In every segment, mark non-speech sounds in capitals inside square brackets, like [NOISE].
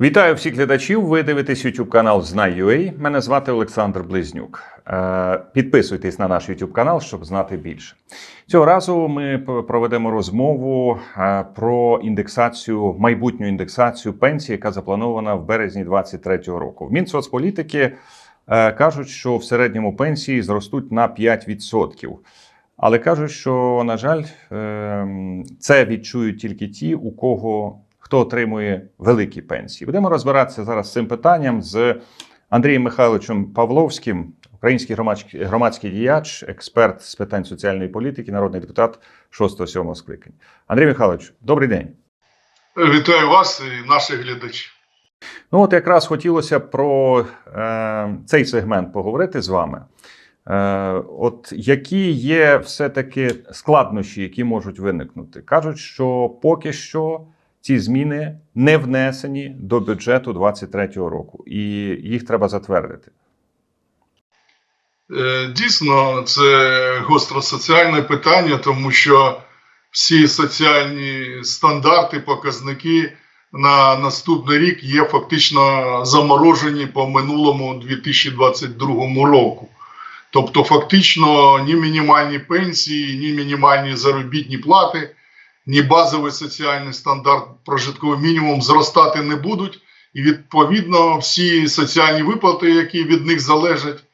Вітаю всіх глядачів. Ви дивитесь YouTube канал Знай.ua. Мене звати Олександр Близнюк. Е, Підписуйтесь на наш YouTube канал, щоб знати більше. Цього разу ми проведемо розмову е, про індексацію, майбутню індексацію пенсії, яка запланована в березні 2023 року. В Мінсоцполітики е, кажуть, що в середньому пенсії зростуть на 5%. Але кажуть, що на жаль, ем, це відчують тільки ті, у кого хто отримує великі пенсії. Будемо розбиратися зараз з цим питанням з Андрієм Михайловичем Павловським, український громадський, громадський діяч, експерт з питань соціальної політики, народний депутат 6-7 скликання. Андрій Михайлович, добрий день. Вітаю вас і наших глядачів. Ну, от якраз хотілося про е, цей сегмент поговорити з вами. Е, от які є все-таки складнощі, які можуть виникнути? Кажуть, що поки що ці зміни не внесені до бюджету 2023 року, і їх треба затвердити. Е, Дійсно, це гостро соціальне питання, тому що всі соціальні стандарти, показники на наступний рік є фактично заморожені по минулому 2022 року. Тобто, фактично, ні мінімальні пенсії, ні мінімальні заробітні плати, ні базовий соціальний стандарт прожитковий мінімум зростати не будуть. І відповідно всі соціальні виплати, які від них залежать,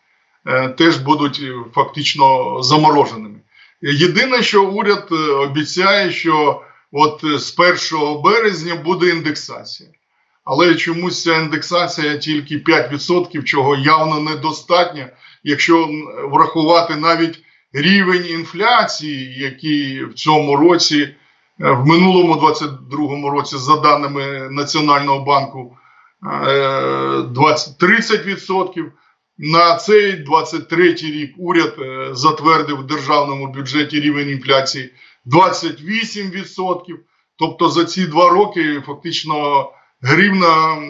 е, теж будуть е, фактично замороженими. Єдине, що уряд е, обіцяє, що от з 1 березня буде індексація. Але чомусь ця індексація тільки 5%, чого явно недостатньо, якщо врахувати навіть рівень інфляції, який в цьому році, в минулому 22 році, за даними Національного банку, е, 20, 30%. На цей 23 рік уряд е, затвердив в державному бюджеті рівень інфляції 28%. Тобто за ці два роки фактично гривна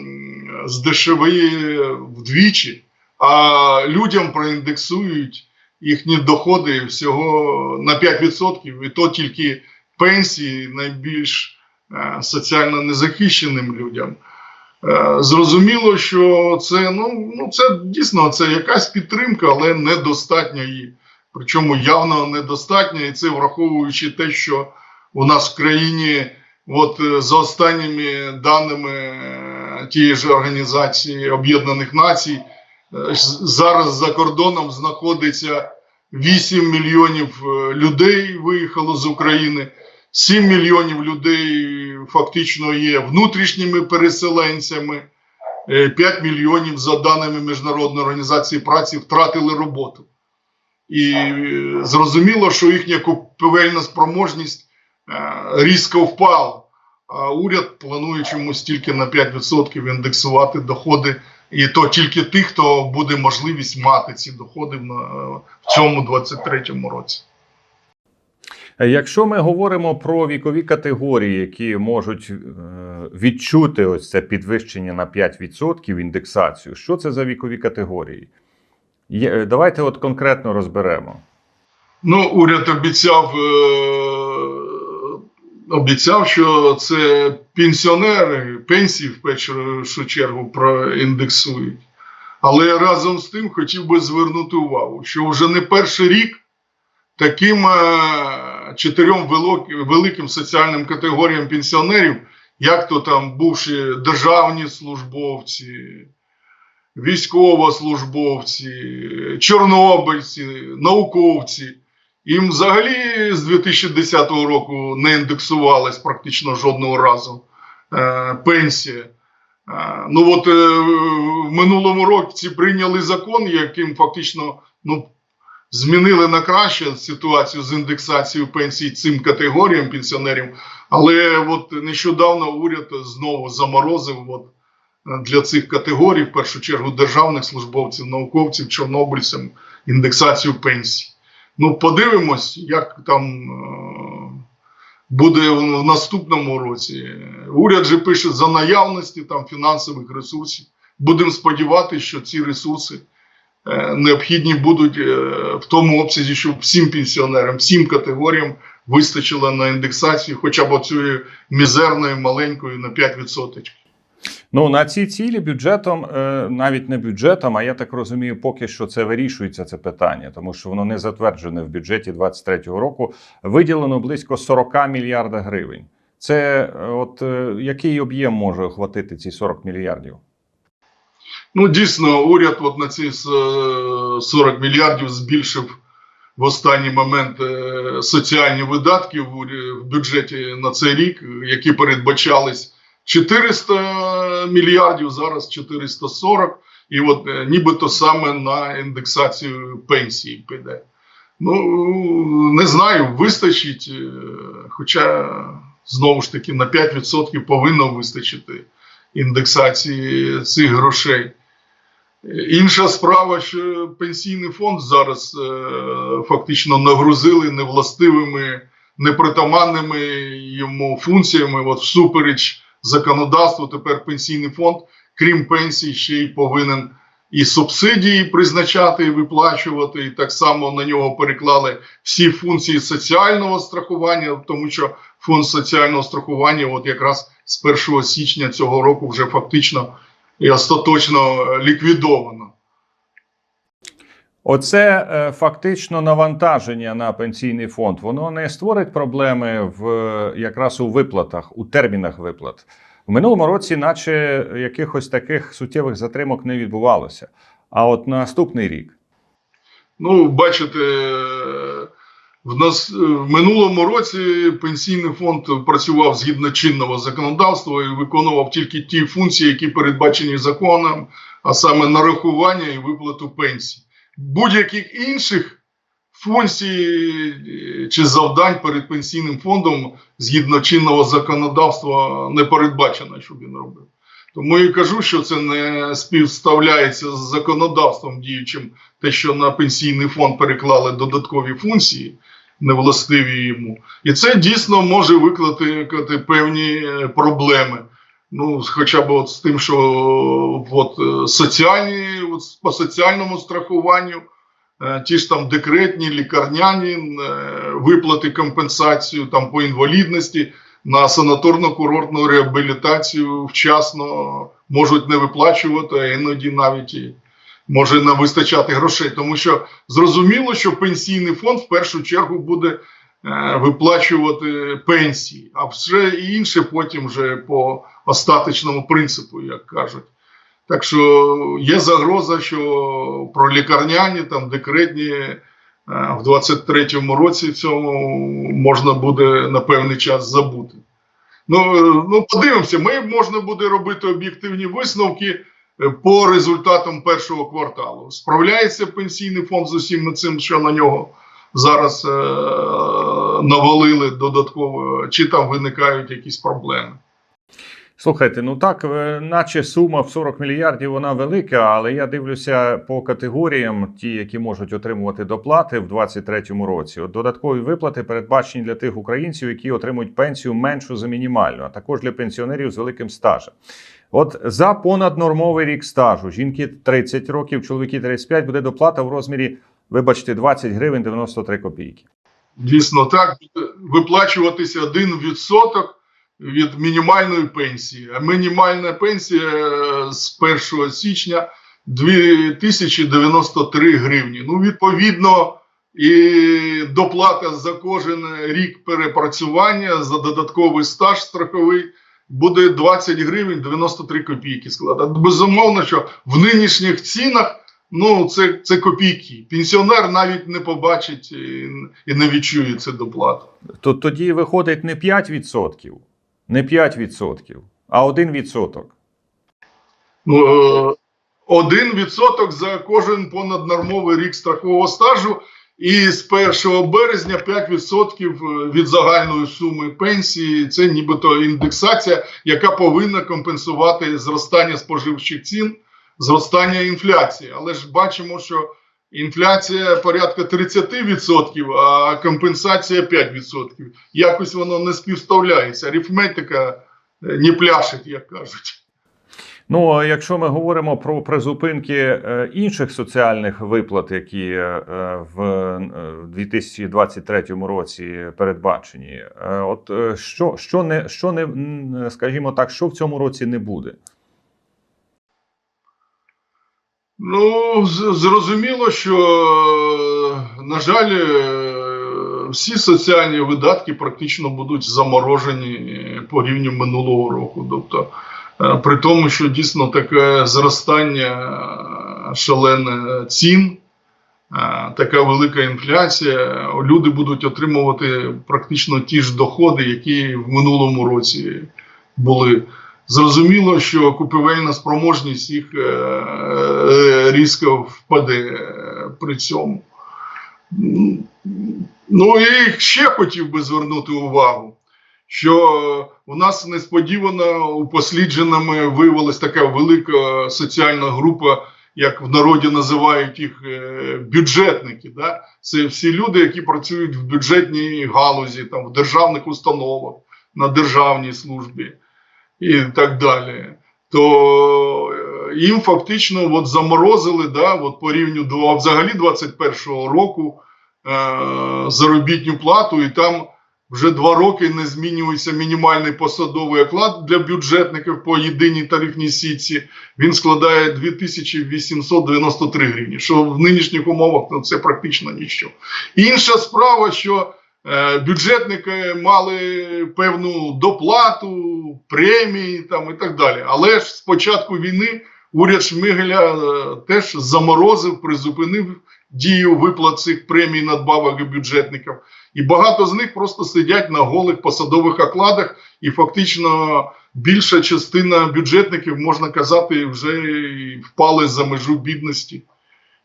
здешевіє вдвічі, а людям проіндексують їхні доходи всього на 5%, і то тільки пенсії найбільш е, соціально незахищеним людям. Е, Зрозуміло, що це ну, ну це дійсно це якась підтримка, але недостатня її. Причому явно недостатня, і це враховуючи те, що у нас в країні, от е, за останніми даними тієї ж організації Об'єднаних Націй, зараз за кордоном знаходиться 8 мільйонів людей виїхало з України. 7 мільйонів людей фактично є внутрішніми переселенцями. Е, 5 мільйонів, за даними Міжнародної організації праці, втратили роботу. І е, зрозуміло, що їхня купівельна спроможність е, різко впала. А уряд планує чомусь тільки на 5% індексувати доходи, і то тільки тих, хто буде можливість мати ці доходи в, цьому 23-му році. Е, Якщо ми говоримо про вікові категорії, які можуть е, відчути ось це підвищення на 5% індексацію, що це за вікові категорії? Е, давайте от конкретно розберемо. Ну, уряд обіцяв, обіцяв, що це пенсіонери, пенсії в першу чергу проіндексують. Але разом з тим хотів би звернути увагу, що вже не перший рік таким чотирьом великим соціальним категоріям пенсіонерів, як то там бувші державні службовці, військовослужбовці, чорнобильці, науковці. Їм взагалі з 2010 року не індексувалась практично жодного разу е, пенсія. Е, ну от е, в минулому році прийняли закон, яким фактично ну, змінили на краще ситуацію з індексацією пенсій цим категоріям пенсіонерів. Але от нещодавно уряд знову заморозив от, е, для цих категорій, в першу чергу державних службовців, науковців, чорнобильцям, індексацію пенсій. Ну, подивимось, як там е, буде в наступному році. Уряд же пише за наявності там фінансових ресурсів. Будемо сподіватися, що ці ресурси необхідні будуть е, в тому обсязі, щоб всім пенсіонерам, всім категоріям вистачило на індексацію, хоча б цієї мізерної маленької на 5%. Ну на ці цілі бюджетом, е, навіть не бюджетом, а я так розумію, поки що це вирішується це питання, тому що воно не затверджене в бюджеті 2023 року. Виділено близько 40 мільярда гривень. Це е, от е, який об'єм може охватити ці 40 мільярдів? Ну, дійсно, уряд от на ці е, 40 мільярдів збільшив в останній момент е, соціальні видатки в бюджеті на цей рік, які передбачались 400 мільярдів, зараз 440, і от е, нібито саме на індексацію пенсії піде. Ну, не знаю, вистачить, е, хоча знову ж таки на 5% повинно вистачити індексації цих грошей. Інша справа, що пенсійний фонд зараз е, фактично нагрузили невластивими, непритаманними йому функціями. От всупереч законодавству, тепер пенсійний фонд, крім пенсій, ще й повинен і субсидії призначати і виплачувати. І так само на нього переклали всі функції соціального страхування, тому що фонд соціального страхування, от якраз з 1 січня цього року, вже фактично і остаточно ліквідовано. Оце е, фактично навантаження на пенсійний фонд. Воно не створить проблеми в е, якраз у виплатах, у термінах виплат. В минулому році, наче якихось таких суттєвих затримок не відбувалося. А от наступний рік. Ну, бачите, в нас в минулому році пенсійний фонд працював згідно чинного законодавства і виконував тільки ті функції, які передбачені законом, а саме нарахування і виплату пенсій. Будь-яких інших функцій е, чи завдань перед пенсійним фондом згідно чинного законодавства не передбачено, щоб він робив. Тому і кажу, що це не співставляється з законодавством діючим, те, що на пенсійний фонд переклали додаткові функції, невластиві йому. І це дійсно може викликати певні е, проблеми. Ну, хоча б от з тим, що от, е, соціальні, от, по соціальному страхуванню, е, ті ж там декретні, лікарняні виплати компенсацію там по інвалідності на санаторно-курортну реабілітацію вчасно можуть не виплачувати, а іноді навіть може не вистачати грошей. Тому що зрозуміло, що пенсійний фонд в першу чергу буде е, виплачувати пенсії, а вже інше потім вже по остаточному принципу, як кажуть. Так що є загроза, що про лікарняні, там декретні в 23-му році цьому можна буде на певний час забути. Ну, е, ну подивимося, ми можна буде робити об'єктивні висновки е, по результатам першого кварталу. Справляється пенсійний фонд з усім цим, що на нього зараз е- навалили додатково, чи там виникають якісь проблеми. Слухайте, ну так, е, наче сума в 40 мільярдів вона велика, але я дивлюся по категоріям, ті, які можуть отримувати доплати в 2023 році. От додаткові виплати передбачені для тих українців, які отримують пенсію меншу за мінімальну, а також для пенсіонерів з великим стажем. От за понаднормовий рік стажу жінки 30 років, чоловіки 35, буде доплата в розмірі, вибачте, 20 гривень 93 копійки. Дійсно так, виплачуватися 1% від мінімальної пенсії. А мінімальна пенсія е, з 1 січня 2093 гривні. Ну, відповідно, і доплата за кожен рік перепрацювання за додатковий стаж страховий буде 20 гривень 93 копійки складати. Безумовно, що в нинішніх цінах. Ну, це, це копійки. Пенсіонер навіть не побачить і, не відчує цю доплату. То тоді виходить не 5%, не 5%, а 1%. Ну, е, один відсоток за кожен понаднормовий рік страхового стажу, і з 1 березня 5% від загальної суми пенсії. Це нібито індексація, яка повинна компенсувати зростання споживчих цін, зростання інфляції. Але ж бачимо, що інфляція порядка 30%, а компенсація 5%. Якось воно не співставляється. Арифметика е, не пляшить, як кажуть. Ну, а якщо ми говоримо про призупинки е, інших соціальних виплат, які е, в е, 2023 році передбачені, от що, що не що не скажімо так, що в цьому році не буде? Ну, зрозуміло, що, на жаль, е, всі соціальні видатки практично будуть заморожені по рівню минулого року. Тобто, е, при тому, що дійсно таке зростання шалене цін, е, така велика інфляція, люди будуть отримувати практично ті ж доходи, які в минулому році були. Зрозуміло, що купівельна спроможність їх е, е, різко впаде е, при цьому. Ну і ще хотів би звернути увагу, що у нас несподівано упослідженими виявилася така велика соціальна група, як в народі називають їх бюджетники. Да? Це всі люди, які працюють в бюджетній галузі, там, в державних установах, на державній службі і так далі, то е, їм фактично от заморозили да, от по рівню до взагалі 21-го року е, заробітну плату, і там вже два роки не змінюється мінімальний посадовий оклад для бюджетників по єдиній тарифній сітці. Він складає 2893 гривні, що в нинішніх умовах ну, це практично ніщо. Інша справа, що бюджетники мали певну доплату, премії там і так далі. Але ж з початку війни уряд Шмигаля е, теж заморозив, призупинив дію виплат цих премій надбавок і бюджетників. І багато з них просто сидять на голих посадових окладах, і фактично більша частина бюджетників, можна казати, вже впали за межу бідності.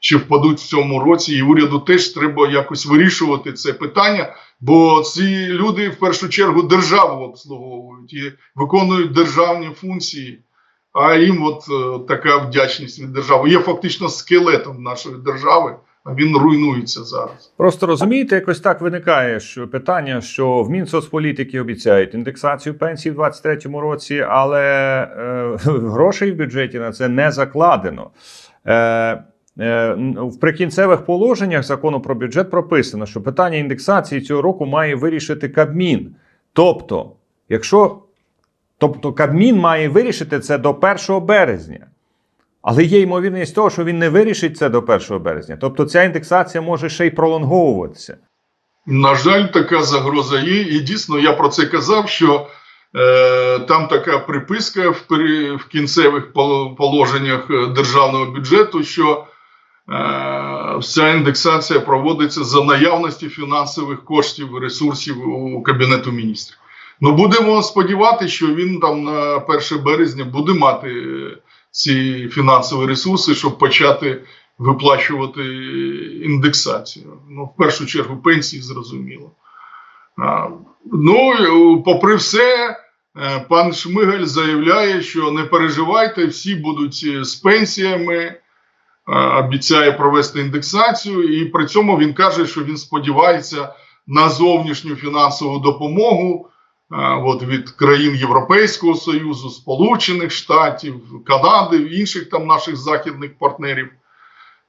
Чи впадуть в цьому році, і уряду теж треба якось вирішувати це питання, бо ці люди в першу чергу державу обслуговують і виконують державні функції. А їм от е, така вдячність від держави є фактично скелетом нашої держави, а він руйнується зараз. Просто розумієте, якось так виникає що питання, що в Мінсоцполітики обіцяють індексацію пенсій в 2023 році, але е, [LAUGHS] грошей в бюджеті на це не закладено. Е, в прикінцевих положеннях закону про бюджет прописано, що питання індексації цього року має вирішити Кабмін. Тобто, якщо тобто Кабмін має вирішити це до 1 березня. Але є ймовірність того, що він не вирішить це до 1 березня. Тобто ця індексація може ще й пролонговуватися. На жаль, така загроза є. І дійсно, я про це казав, що е, там така приписка в, в кінцевих положеннях е, державного бюджету, що е, вся індексація проводиться за наявності фінансових коштів, ресурсів у Кабінету міністрів. Ну, будемо сподіватися, що він там на 1 березня буде мати е, ці фінансові ресурси, щоб почати виплачувати індексацію. Ну, в першу чергу, пенсії, зрозуміло. Ну, і, попри все, е, пан Шмигаль заявляє, що не переживайте, всі будуть е, з пенсіями, е, обіцяє провести індексацію, і при цьому він каже, що він сподівається на зовнішню фінансову допомогу. е, От від країн Європейського Союзу, Сполучених Штатів, Канади, інших там наших західних партнерів,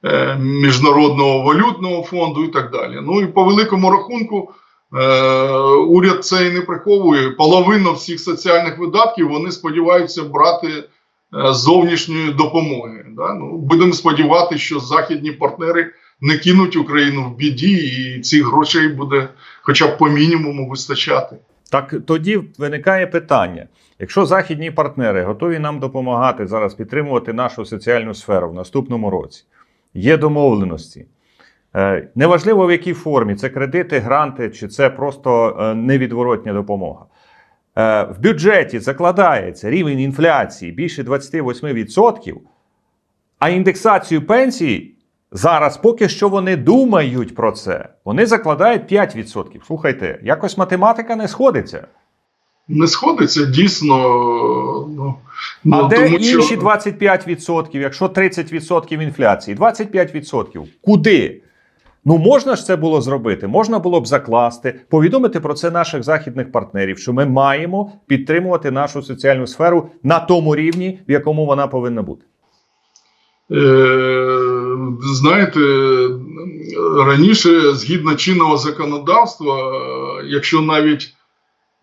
е, Міжнародного валютного фонду і так далі. Ну і по великому рахунку, е, уряд це і не приховує. Половину всіх соціальних видатків вони сподіваються брати е, зовнішньої допомоги. Да? Ну, будемо сподіватися, що західні партнери не кинуть Україну в біді, і цих грошей буде хоча б по мінімуму вистачати. Так тоді виникає питання: якщо західні партнери готові нам допомагати зараз підтримувати нашу соціальну сферу в наступному році, є домовленості. Е, Неважливо в якій формі це кредити, гранти, чи це просто е, невідворотня допомога. Е, В бюджеті закладається рівень інфляції більше 28%, а індексацію пенсій зараз поки що вони думають про це. Вони закладають 5%. Слухайте, якось математика не сходиться. Не сходиться дійсно. Ну, А ну, де тому інші що- 25%, якщо 30% інфляції? 25%. Куди? Ну можна ж це було зробити, можна було б закласти, повідомити про це наших західних партнерів, що ми маємо підтримувати нашу соціальну сферу на тому рівні, в якому вона повинна бути. Е, Знаєте, раніше, згідно чинного законодавства, якщо навіть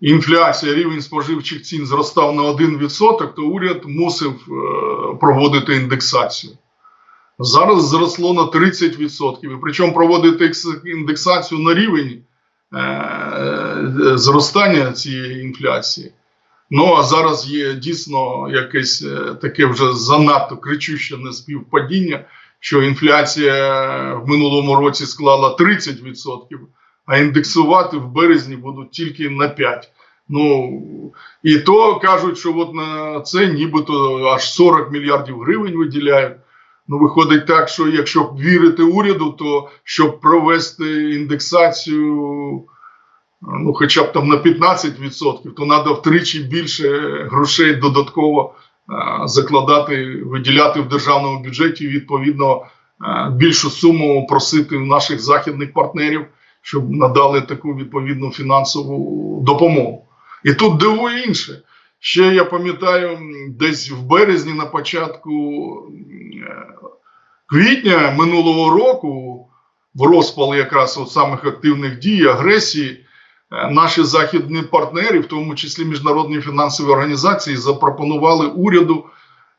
інфляція, рівень споживчих цін зростав на 1%, то уряд мусив е, проводити індексацію. Зараз зросло на 30%. І причому проводити індексацію на рівень е, зростання цієї інфляції. Ну а зараз є дійсно якесь е, таке вже занадто кричуще неспівпадіння, що інфляція в минулому році склала 30%, а індексувати в березні будуть тільки на 5%. Ну і то кажуть, що от на це нібито аж 40 мільярдів гривень виділяють. Ну, виходить так, що якщо вірити уряду, то щоб провести індексацію ну, хоча б там на 15%, то треба втричі більше грошей додатково е, закладати, виділяти в державному бюджеті, відповідно, е, більшу суму просити наших західних партнерів, щоб надали таку відповідну фінансову допомогу. І тут дивує інше. Ще я пам'ятаю, десь в березні, на початку е, квітня минулого року, в розпал якраз от самих активних дій, агресії, е, наші західні партнери, в тому числі міжнародні фінансові організації, запропонували уряду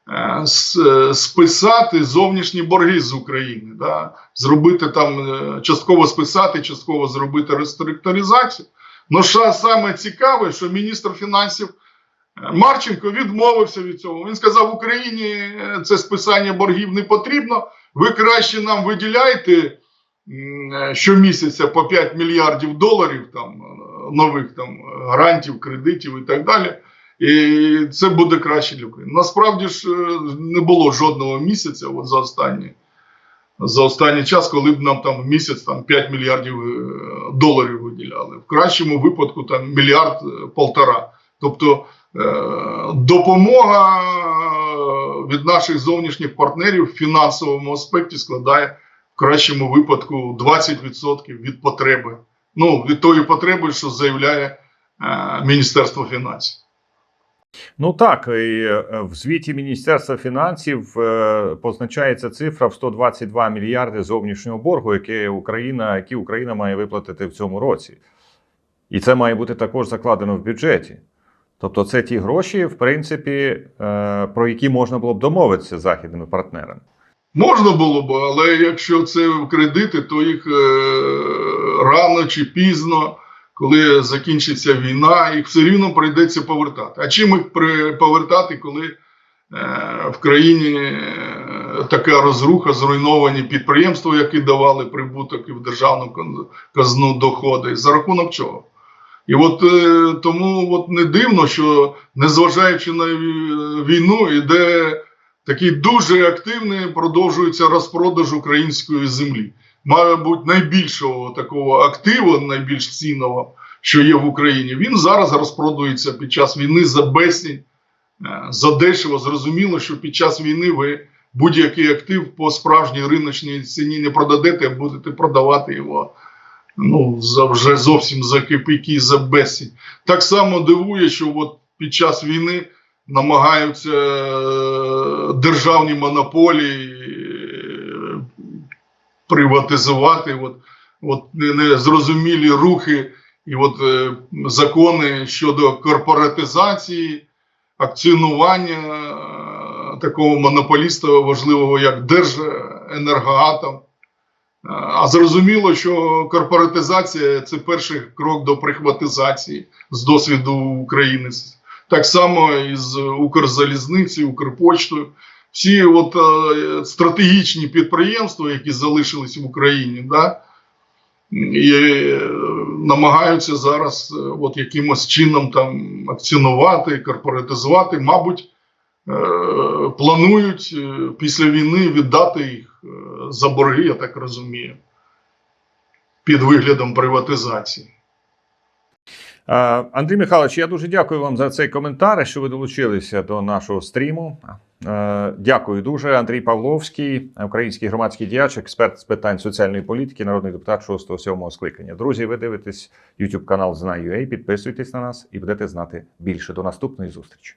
е, списати зовнішні борги з України, да? зробити там частково списати, частково зробити реструктуризацію. Ну, що саме цікаве, що міністр фінансів Марченко відмовився від цього. Він сказав: Україні е, це списання боргів не потрібно. Ви краще нам виділяйте е, щомісяця по 5 мільярдів доларів там е, нових там грантів, кредитів і так далі. І це буде краще для України. Насправді ж не було жодного місяця от за останні. За останній час, коли б нам там місяць там 5 мільярдів доларів виділяли, в кращому випадку там мільярд полтора. Тобто допомога е, від наших зовнішніх партнерів в фінансовому аспекті складає в кращому випадку 20% від потреби. Ну, від тої потреби, що заявляє е, Міністерство фінансів. Ну так, і е, в звіті Міністерства фінансів е, позначається цифра в 122 мільярди зовнішнього боргу, яке Україна, які Україна має виплатити в цьому році. І це має бути також закладено в бюджеті. Тобто, це ті гроші, в принципі, е, про які можна було б домовитися з західними партнерами. Можна було б, але якщо це кредити, то їх е, рано чи пізно, коли закінчиться війна, їх все рівно прийдеться повертати. А чим їх повертати, коли е, в країні така розруха, зруйновані підприємства, які давали прибуток і в державну казну доходи, за рахунок чого? І от е, тому от не дивно, що незважаючи на війну, іде такий дуже активний продовжується розпродаж української землі. Мабуть, найбільшого такого активу, найбільш цінного, що є в Україні, він зараз розпродується під час війни за безцінь, е, за дешево. Зрозуміло, що під час війни ви будь-який актив по справжній риночній ціні не продадете, а будете продавати його ну, за вже зовсім за копійки, за безцінь. Так само дивує, що от під час війни намагаються е, державні монополії е, приватизувати. От, от незрозумілі рухи і от е, закони щодо корпоратизації, акціонування такого монополіста важливого, як Держенергоатом. А зрозуміло, що корпоратизація це перший крок до прихватизації з досвіду України. Так само і з Укрзалізниці, Укрпочтою. Всі от, е, стратегічні підприємства, які залишились в Україні, да, і е, намагаються зараз е, от, якимось чином там акціонувати, корпоратизувати. Мабуть, е, планують е, після війни віддати їх за борги, я так розумію, під виглядом приватизації. Андрій Михайлович, я дуже дякую вам за цей коментар, що ви долучилися до нашого стріму. Дякую дуже. Андрій Павловський, український громадський діяч, експерт з питань соціальної політики, народний депутат 6-7 скликання. Друзі, ви дивитесь YouTube канал Знаю.ua, підписуйтесь на нас і будете знати більше. До наступної зустрічі.